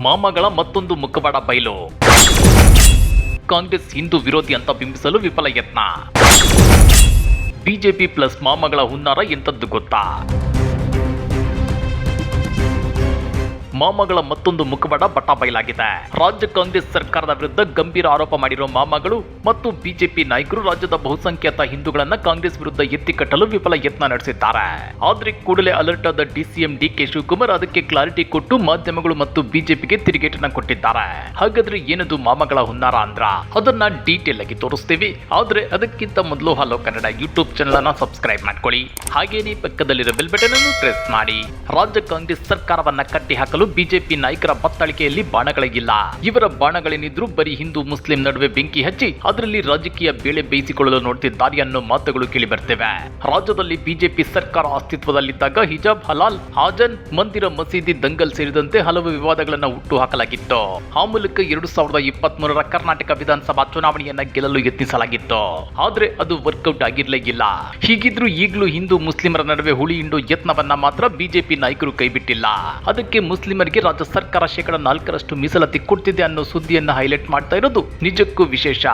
ಮಾಮಗಳ ಮತ್ತೊಂದು ಮುಖವಾಡ ಬಯಲು ಕಾಂಗ್ರೆಸ್ ಹಿಂದೂ ವಿರೋಧಿ ಅಂತ ಬಿಂಬಿಸಲು ವಿಫಲ ಯತ್ನ. ಬಿಜೆಪಿ ಪ್ಲಸ್ ಮಾಮಗಳ ಹುನ್ನಾರ ಎಂತದ್ದು ಗೊತ್ತಾ? ಮಾಮಗಳ ಮತ್ತೊಂದು ಮುಖವಾಡ ಬಟ್ಟ ರಾಜ್ಯ ಕಾಂಗ್ರೆಸ್ ಸರ್ಕಾರದ ವಿರುದ್ಧ ಗಂಭೀರ ಆರೋಪ ಮಾಡಿರುವ ಮಾಮಗಳು ಮತ್ತು ಬಿಜೆಪಿ ನಾಯಕರು ರಾಜ್ಯದ ಬಹುಸಂಖ್ಯಾತ ಹಿಂದೂಗಳನ್ನ ಕಾಂಗ್ರೆಸ್ ವಿರುದ್ಧ ಎತ್ತಿಕಟ್ಟಲು ವಿಫಲ ಯತ್ನ ನಡೆಸಿದ್ದಾರೆ. ಆದ್ರೆ ಕೂಡಲೇ ಅಲರ್ಟ್ ಆದ ಡಿಸಿಎಂ ಡಿ ಕೆ ಶಿವಕುಮಾರ್ ಅದಕ್ಕೆ ಕ್ಲಾರಿಟಿ ಕೊಟ್ಟು ಮಾಧ್ಯಮಗಳು ಮತ್ತು ಬಿಜೆಪಿಗೆ ತಿರುಗೇಟನ್ನ ಕೊಟ್ಟಿದ್ದಾರೆ. ಹಾಗಾದ್ರೆ ಏನದು ಮಾಮಗಳ ಹುನ್ನಾರ ಅಂದ್ರ? ಅದನ್ನ ಡೀಟೇಲ್ ಆಗಿ ತೋರಿಸ್ತೀವಿ. ಆದ್ರೆ ಅದಕ್ಕಿಂತ ಮೊದಲು ಹಲೋ ಕನ್ನಡ ಯೂಟ್ಯೂಬ್ ಚಾನಲ್ ಅನ್ನ ಸಬ್ಸ್ಕ್ರೈಬ್ ಮಾಡ್ಕೊಳ್ಳಿ. ಹಾಗೇನೇ ಪಕ್ಕದಲ್ಲಿರೋ ಬೆಲ್ ಬಟನ್ ಅನ್ನು ಪ್ರೆಸ್ ಮಾಡಿ. ರಾಜ್ಯ ಕಾಂಗ್ರೆಸ್ ಸರ್ಕಾರವನ್ನ ಕಟ್ಟಿ ಹಾಕಲು ಬಿಜೆಪಿ ನಾಯಕರ ಬತ್ತಳಿಕೆಯಲ್ಲಿ ಬಾಣಗಳಿಗಿಲ್ಲ. ಇವರ ಬಾಣಗಳೇನಿದ್ರು ಬರೀ ಹಿಂದೂ, ಮುಸ್ಲಿಂ ನಡುವೆ ಬೆಂಕಿ ಹಚ್ಚಿ ಅದರಲ್ಲಿ ರಾಜಕೀಯ ಬೇಳೆ ಬೇಯಿಸಿಕೊಳ್ಳಲು ನೋಡ್ತಿದ್ದಾರೆ ಅನ್ನೋ ಮಾತುಗಳು ಕೇಳಿ ಬರ್ತೇವೆ ರಾಜ್ಯದಲ್ಲಿ ಬಿಜೆಪಿ ಸರ್ಕಾರ ಅಸ್ತಿತ್ವದಲ್ಲಿದ್ದಾಗ ಹಿಜಾಬ್, ಹಲಾಲ್, ಹಾಜನ್, ಮಂದಿರ ಮಸೀದಿ, ದಂಗಲ್ ಸೇರಿದಂತೆ ಹಲವು ವಿವಾದಗಳನ್ನು ಹುಟ್ಟು ಹಾಕಲಾಗಿತ್ತು. ಆ ಮೂಲಕ ಎರಡು ಸಾವಿರದ ಇಪ್ಪತ್ತ್ ಮೂರರ ಕರ್ನಾಟಕ ವಿಧಾನಸಭಾ ಚುನಾವಣೆಯನ್ನ ಗೆಲ್ಲಲು ಯತ್ನಿಸಲಾಗಿತ್ತು. ಆದ್ರೆ ಅದು ವರ್ಕೌಟ್ ಆಗಿರ್ಲೇ ಇಲ್ಲ. ಹೀಗಿದ್ರು ಈಗಲೂ ಹಿಂದೂ, ಮುಸ್ಲಿಮರ ನಡುವೆ ಹುಳಿ ಹಿಂಡು ಯತ್ನವನ್ನ ಮಾತ್ರ ಬಿಜೆಪಿ ನಾಯಕರು ಕೈಬಿಟ್ಟಿಲ್ಲ. ಅದಕ್ಕೆ ಮುಸ್ಲಿಮರಿಗೆ ರಾಜ್ಯ ಸರ್ಕಾರ ಶೇಕಡ ನಾಲ್ಕರಷ್ಟು ಮೀಸಲಾತಿ ಕೊಡ್ತಿದೆ ಅನ್ನೋ ಸುದ್ದಿಯನ್ನ ಹೈಲೈಟ್ ಮಾಡ್ತಾ ಇರೋದು ನಿಜಕ್ಕೂ ವಿಶೇಷ.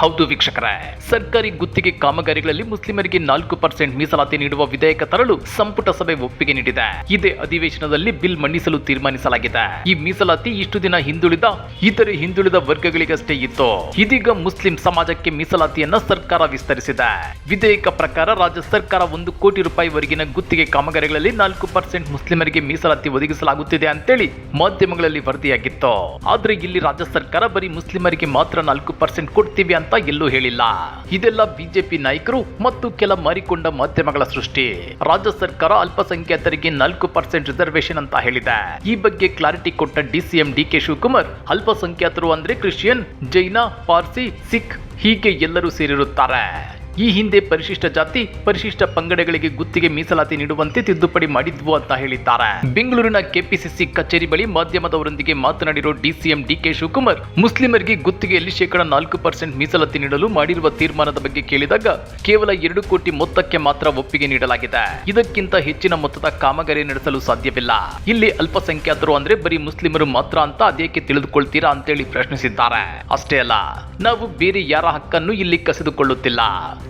ಹೌದು ವೀಕ್ಷಕರೇ, ಸರ್ಕಾರಿ ಗುತ್ತಿಗೆ ಕಾಮಗಾರಿಗಳಲ್ಲಿ ಮುಸ್ಲಿಮರಿಗೆ ನಾಲ್ಕು ಪರ್ಸೆಂಟ್ ಮೀಸಲಾತಿ ನೀಡುವ ವಿಧೇಯಕ ತರಲು ಸಂಪುಟ ಸಭೆ ಒಪ್ಪಿಗೆ ನೀಡಿದೆ. ಇದೇ ಅಧಿವೇಶನದಲ್ಲಿ ಬಿಲ್ ಮಂಡಿಸಲು ತೀರ್ಮಾನಿಸಲಾಗಿದೆ. ಈ ಮೀಸಲಾತಿ ಇಷ್ಟು ದಿನ ಹಿಂದುಳಿದ, ಇತರೆ ಹಿಂದುಳಿದ ವರ್ಗಗಳಿಗಷ್ಟೇ ಇತ್ತು. ಇದೀಗ ಮುಸ್ಲಿಂ ಸಮಾಜಕ್ಕೆ ಮೀಸಲಾತಿಯನ್ನ ಸರ್ಕಾರ ವಿಸ್ತರಿಸಿದೆ. ವಿಧೇಯಕ ಪ್ರಕಾರ ರಾಜ್ಯ ಸರ್ಕಾರ ಒಂದು ಕೋಟಿ ರೂಪಾಯಿವರೆಗಿನ ಗುತ್ತಿಗೆ ಕಾಮಗಾರಿಗಳಲ್ಲಿ ನಾಲ್ಕು ಪರ್ಸೆಂಟ್ ಮುಸ್ಲಿಮರಿಗೆ ಮೀಸಲಾತಿ ಒದಗಿಸಲಾಗುತ್ತಿದೆ ಅಂತೇಳಿ ಮಾಧ್ಯಮಗಳಲ್ಲಿ ವರದಿಯಾಗಿತ್ತು. ಆದ್ರೆ ಇಲ್ಲಿ ರಾಜ್ಯ ಸರ್ಕಾರ ಬರೀ ಮುಸ್ಲಿಮರಿಗೆ ಮಾತ್ರ ನಾಲ್ಕು ಪರ್ಸೆಂಟ್ ಕೊಡ್ತೀವಿ ಅಂತ ಎಲ್ಲೂ ಹೇಳಿಲ್ಲ. ಇದೆಲ್ಲ ಬಿಜೆಪಿ ನಾಯಕರು ಮತ್ತು ಕೆಲ ಮಾರಿಕೊಂಡ ಮಾಧ್ಯಮಗಳ ಸೃಷ್ಟಿ. ರಾಜ್ಯ ಸರ್ಕಾರ ಅಲ್ಪಸಂಖ್ಯಾತರಿಗೆ ನಾಲ್ಕು ಪರ್ಸೆಂಟ್ ರಿಸರ್ವೇಶನ್ ಅಂತ ಹೇಳಿದೆ. ಈ ಬಗ್ಗೆ ಕ್ಲಾರಿಟಿ ಕೊಟ್ಟ ಡಿಸಿಎಂ ಡಿ ಕೆ ಶಿವಕುಮಾರ್, ಅಲ್ಪಸಂಖ್ಯಾತರು ಅಂದ್ರೆ ಕ್ರಿಶ್ಚಿಯನ್, ಜೈನ, ಪಾರ್ಸಿ, ಸಿಖ್ ಹೀಗೆ ಎಲ್ಲರೂ ಸೇರಿರುತ್ತಾರೆ. ಈ ಹಿಂದೆ ಪರಿಶಿಷ್ಟ ಜಾತಿ, ಪರಿಶಿಷ್ಟ ಪಂಗಡಗಳಿಗೆ ಗುತ್ತಿಗೆ ಮೀಸಲಾತಿ ನೀಡುವಂತೆ ತಿದ್ದುಪಡಿ ಮಾಡಿದ್ವು ಅಂತ ಹೇಳಿದ್ದಾರೆ. ಬೆಂಗಳೂರಿನ ಕೆಪಿಸಿಸಿ ಕಚೇರಿ ಬಳಿ ಮಾಧ್ಯಮದವರೊಂದಿಗೆ ಮಾತನಾಡಿರೋ ಡಿಸಿಎಂ ಡಿಕೆ ಶಿವಕುಮಾರ್, ಮುಸ್ಲಿಮರಿಗೆ ಗುತ್ತಿಗೆಯಲ್ಲಿ ಶೇಕಡಾ ನಾಲ್ಕು ಪರ್ಸೆಂಟ್ ಮೀಸಲಾತಿ ನೀಡಲು ಮಾಡಿರುವ ತೀರ್ಮಾನದ ಬಗ್ಗೆ ಕೇಳಿದಾಗ ಕೇವಲ ಎರಡು ಕೋಟಿ ಮೊತ್ತಕ್ಕೆ ಮಾತ್ರ ಒಪ್ಪಿಗೆ ನೀಡಲಾಗಿದೆ. ಇದಕ್ಕಿಂತ ಹೆಚ್ಚಿನ ಮೊತ್ತದ ಕಾಮಗಾರಿ ನಡೆಸಲು ಸಾಧ್ಯವಿಲ್ಲ. ಇಲ್ಲಿ ಅಲ್ಪಸಂಖ್ಯಾತರು ಅಂದ್ರೆ ಬರೀ ಮುಸ್ಲಿಮರು ಮಾತ್ರ ಅಂತ ಅದೇಕೆ ತಿಳಿದುಕೊಳ್ತೀರಾ ಅಂತೇಳಿ ಪ್ರಶ್ನಿಸಿದ್ದಾರೆ. ಅಷ್ಟೇ ಅಲ್ಲ, ನಾವು ಬೇರೆ ಯಾರ ಹಕ್ಕನ್ನು ಇಲ್ಲಿ ಕಸಿದುಕೊಳ್ಳುತ್ತಿಲ್ಲ.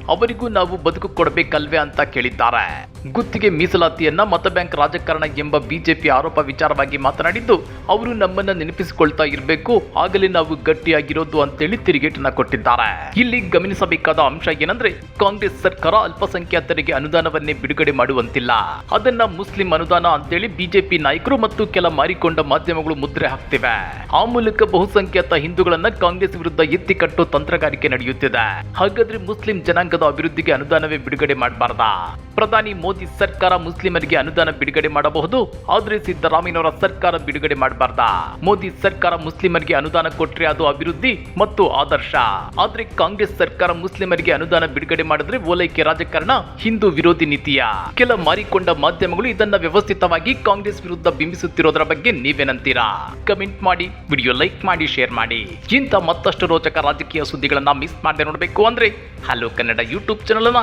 ಅವರಿಗೂ ನಾವು ಬದುಕು ಕೊಡಬೇಕಲ್ವೇ ಅಂತ ಕೇಳಿದ್ದಾರೆ. ಗುತ್ತಿಗೆ ಮೀಸಲಾತಿಯನ್ನ ಮತ ಬ್ಯಾಂಕ್ ರಾಜಕಾರಣ ಎಂಬ ಬಿಜೆಪಿ ಆರೋಪ ವಿಚಾರವಾಗಿ ಮಾತನಾಡಿದ್ದು, ಅವರು ನಮ್ಮನ್ನ ನೆನಪಿಸಿಕೊಳ್ತಾ ಇರಬೇಕು, ಆಗಲೇ ನಾವು ಗಟ್ಟಿಯಾಗಿರೋದು ಅಂತೇಳಿ ತಿರುಗೇಟನ್ನ ಕೊಟ್ಟಿದ್ದಾರೆ. ಇಲ್ಲಿ ಗಮನಿಸಬೇಕಾದ ಅಂಶ ಏನಂದ್ರೆ, ಕಾಂಗ್ರೆಸ್ ಸರ್ಕಾರ ಅಲ್ಪಸಂಖ್ಯಾತರಿಗೆ ಅನುದಾನವನ್ನೇ ಬಿಡುಗಡೆ ಮಾಡುವಂತಿಲ್ಲ. ಅದನ್ನ ಮುಸ್ಲಿಂ ಅನುದಾನ ಅಂತೇಳಿ ಬಿಜೆಪಿ ನಾಯಕರು ಮತ್ತು ಕೆಲ ಮಾರಿಕೊಂಡ ಮಾಧ್ಯಮಗಳು ಮುದ್ರೆ ಹಾಕ್ತಿವೆ. ಆ ಮೂಲಕ ಬಹುಸಂಖ್ಯಾತ ಹಿಂದೂಗಳನ್ನ ಕಾಂಗ್ರೆಸ್ ವಿರುದ್ಧ ಎತ್ತಿ ಕಟ್ಟೋ ತಂತ್ರಗಾರಿಕೆ ನಡೆಯುತ್ತಿದೆ. ಹಾಗಾದ್ರೆ ಮುಸ್ಲಿಂ ಜನಾಂಗದ ಅಭಿವೃದ್ಧಿಗೆ ಅನುದಾನವೇ ಬಿಡುಗಡೆ ಮಾಡಬಾರ್ದಾ? ಪ್ರಧಾನಿ ಮೋದಿ ಸರ್ಕಾರ ಮುಸ್ಲಿಮರಿಗೆ ಅನುದಾನ ಬಿಡುಗಡೆ ಮಾಡಬಹುದು, ಆದ್ರೆ ಸಿದ್ದರಾಮಯ್ಯನವರ ಸರ್ಕಾರ ಬಿಡುಗಡೆ ಮಾಡಬಾರ್ದ. ಮೋದಿ ಸರ್ಕಾರ ಮುಸ್ಲಿಮರಿಗೆ ಅನುದಾನ ಕೊಟ್ರೆ ಅದು ಅಭಿವೃದ್ಧಿ ಮತ್ತು ಆದರ್ಶ. ಆದ್ರೆ ಕಾಂಗ್ರೆಸ್ ಸರ್ಕಾರ ಮುಸ್ಲಿಮರಿಗೆ ಅನುದಾನ ಬಿಡುಗಡೆ ಮಾಡಿದ್ರೆ ಓಲೈಕೆ ರಾಜಕಾರಣ, ಹಿಂದೂ ವಿರೋಧಿ ನೀತಿಯ. ಕೆಲ ಮಾರಿಕೊಂಡ ಮಾಧ್ಯಮಗಳು ಇದನ್ನ ವ್ಯವಸ್ಥಿತವಾಗಿ ಕಾಂಗ್ರೆಸ್ ವಿರುದ್ಧ ಬಿಂಬಿಸುತ್ತಿರೋದರ ಬಗ್ಗೆ ನೀವೇನಂತೀರಾ? ಕಮೆಂಟ್ ಮಾಡಿ, ವಿಡಿಯೋ ಲೈಕ್ ಮಾಡಿ, ಶೇರ್ ಮಾಡಿ. ಇಂಥ ಮತ್ತಷ್ಟು ರೋಚಕ ರಾಜಕೀಯ ಸುದ್ದಿಗಳನ್ನ ಮಿಸ್ ಮಾಡದೆ ನೋಡಬೇಕು ಅಂದ್ರೆ ಹಲೋ ಕನ್ನಡ ಯೂಟ್ಯೂಬ್ ಚಾನಲ್ ಅನ್ನ